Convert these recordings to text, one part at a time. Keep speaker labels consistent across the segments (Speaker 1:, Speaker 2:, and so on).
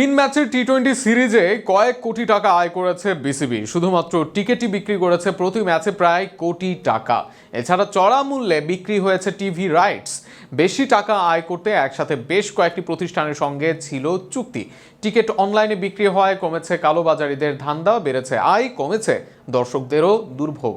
Speaker 1: তিন ম্যাচের T twenty সিরিজে কয়েক কোটি টাকা আয় করেছে বিসিবি শুধুমাত্র টিকেটই বিক্রি করেছে প্রতি ম্যাচে প্রায় কোটি টাকা। এছাড়া চড়া মূল্যে বিক্রি হয়েছে টিভি রাইটস বেশি টাকা আয় করতে একসাথে বেশ কয়েকটি প্রতিষ্ঠানের সঙ্গে ছিল চুক্তি। টিকিট অনলাইনে বিক্রি হওয়ায় কমেছে কালোবাজারিদের ধান্দা, বেড়েছে আয়, কমেছে দর্শকদেরও দুর্ভোগ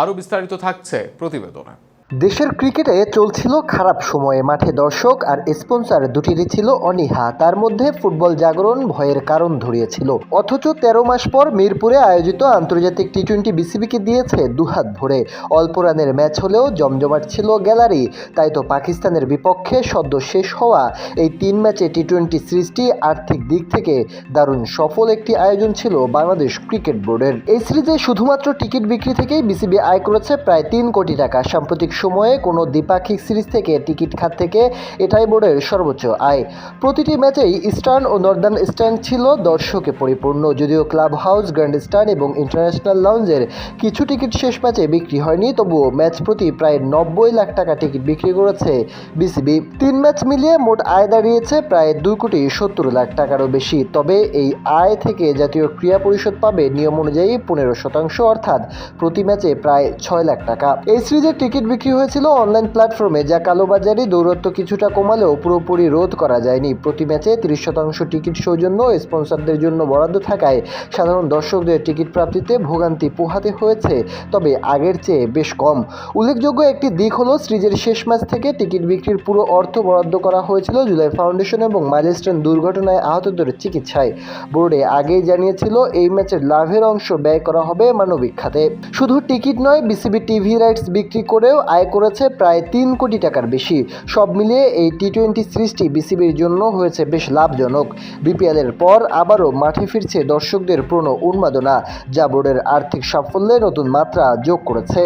Speaker 1: আরও বিস্তারিত থাকছে প্রতিবেদনে।
Speaker 2: দেশের ক্রিকেটে চলছিল খারাপ সময়ে। মাঠে দর্শক আর স্পন্সর দুটিরই ছিল অনীহা। তার মধ্যে ফুটবল জাগরণ ভয়ের কারণ ধরিয়েছিল। অথচ তেরো মাস পর মিরপুরে আয়োজিত আন্তর্জাতিক টি টোয়েন্টি বিসিবিকে দিয়েছে দুহাত ভরে। অল্প রানের ম্যাচ হলেও জমজমাট ছিল গ্যালারি। তাই তো পাকিস্তানের বিপক্ষে সদ্য শেষ হওয়া এই তিন ম্যাচে টি টোয়েন্টি সিরিজটি আর্থিক দিক থেকে দারুণ সফল একটি আয়োজন ছিল বাংলাদেশ ক্রিকেট বোর্ডের। এই সিরিজে শুধুমাত্র টিকিট বিক্রি থেকেই বিসিবি আয় করেছে প্রায় তিন কোটি টাকা। সাম্প্রতিক সময়ে কোনো দ্বিপাক্ষিক সিরিজ থেকে টিকিট খাত থেকে এটাই বোর্ডের সর্বোচ্চ আয়। প্রতিটি ম্যাচেই ইস্টার্ন ও নর্দার্ন স্ট্যান্ড ছিল দর্শকে পরিপূর্ণ, যদিও ক্লাব হাউস, গ্র্যান্ড স্ট্যান্ড এবং ইন্টারন্যাশনাল লাউঞ্জের কিছু টিকিট শেষ ম্যাচে বিক্রি হয়নি, তবুও ম্যাচ প্রতি প্রায় নব্বই লাখ টাকা টিকিট বিক্রি করেছে বিসিবি। তিন ম্যাচ মিলিয়ে মোট আয় দাঁড়িয়েছে প্রায় দুই কোটি সত্তর লাখ টাকারও বেশি, তবে এই আয় থেকে জাতীয় ক্রীড়া পরিষদ পাবে নিয়ম অনুযায়ী পনেরো শতাংশ, অর্থাৎ প্রতি ম্যাচে প্রায় ছয় লাখ টাকা। এই সিরিজের টিকিট বিক্রি হয়েছিল অনলাইন প্ল্যাটফর্মে, যা কালোবাজারি দৌরত্ব কিছুটা কমালেও পুরোপুরি রোধ করা যায়নি। প্রতি ম্যাচে তিরিশ শতাংশ টিকিট সৌজন্য স্পন্সরদের জন্য বরাদ্দ থাকায় সাধারণ দর্শকদের টিকিট প্রাপ্তিতে ভোগান্তি পোহাতে হয়েছে, তবে আগের চেয়ে বেশ কম। উল্লেখযোগ্য একটি দিক হলো, সিরিজের শেষ ম্যাচ থেকে টিকিট বিক্রির পুরো অর্থ বরাদ্দ করা হয়েছিল জুলাই ফাউন্ডেশন এবং মাইলস্টোন দুর্ঘটনায় আহতদের চিকিৎসায়। বোর্ডে আগেই জানিয়েছিল, এই ম্যাচের লাভের অংশ ব্যয় করা হবে মানবিক খাতে। শুধু টিকিট নয়, বিসিবি টিভি রাইটস বিক্রি করেও আয় করেছে প্রায় তিন কোটি টাকার বেশি। সব মিলিয়ে এই টি টোয়েন্টি সিরিজটি বিসিবির জন্য হয়েছে বেশ লাভজনক। বিপিএলের পর আবারও মাঠে ফিরছে দর্শকদের পুরনো উন্মাদনা, যা বোর্ডের আর্থিক সাফল্যে নতুন মাত্রা যোগ করেছে।